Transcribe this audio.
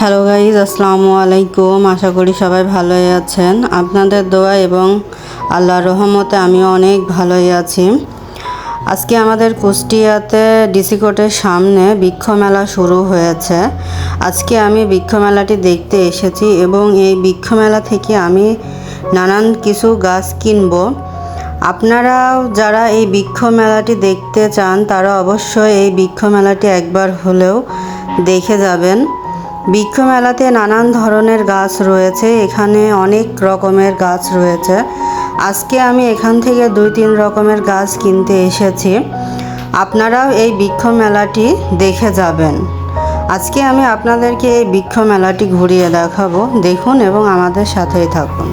Hello guys আসসালামু আলাইকুম। আশা করি সবাই ভালোই আছেন। আপনাদের দোয়া এবং আল্লাহর রহমতে আমি অনেক ভালোই আছি। আজকে আমাদের কুষ্টিয়াতে ডিসি কোর্টের সামনে বৃক্ষ মেলা শুরু হয়েছে। আজকে আমি বৃক্ষ মেলাটি দেখতে এসেছি এবং এই বৃক্ষ মেলা থেকে আমি নানান কিছু গাছ কিনবো। আপনারাও যারা এই বৃক্ষ মেলাটি দেখতে চান, তারা অবশ্যই এই বৃক্ষ মেলাটি একবার হলেও দেখে যাবেন। বৃক্ষ মেলাতে নানান ধরনের গাছ রয়েছে, এখানে অনেক রকমের গাছ রয়েছে। আজকে আমি এখান থেকে দুই তিন রকমের গাছ কিনতে এসেছি। আপনারাও এই বৃক্ষ মেলাটি দেখে যাবেন। আজকে আমি আপনাদেরকে এই বৃক্ষ মেলাটি ঘুরিয়ে দেখাবো। দেখুন এবং আমাদের সাথেই থাকুন।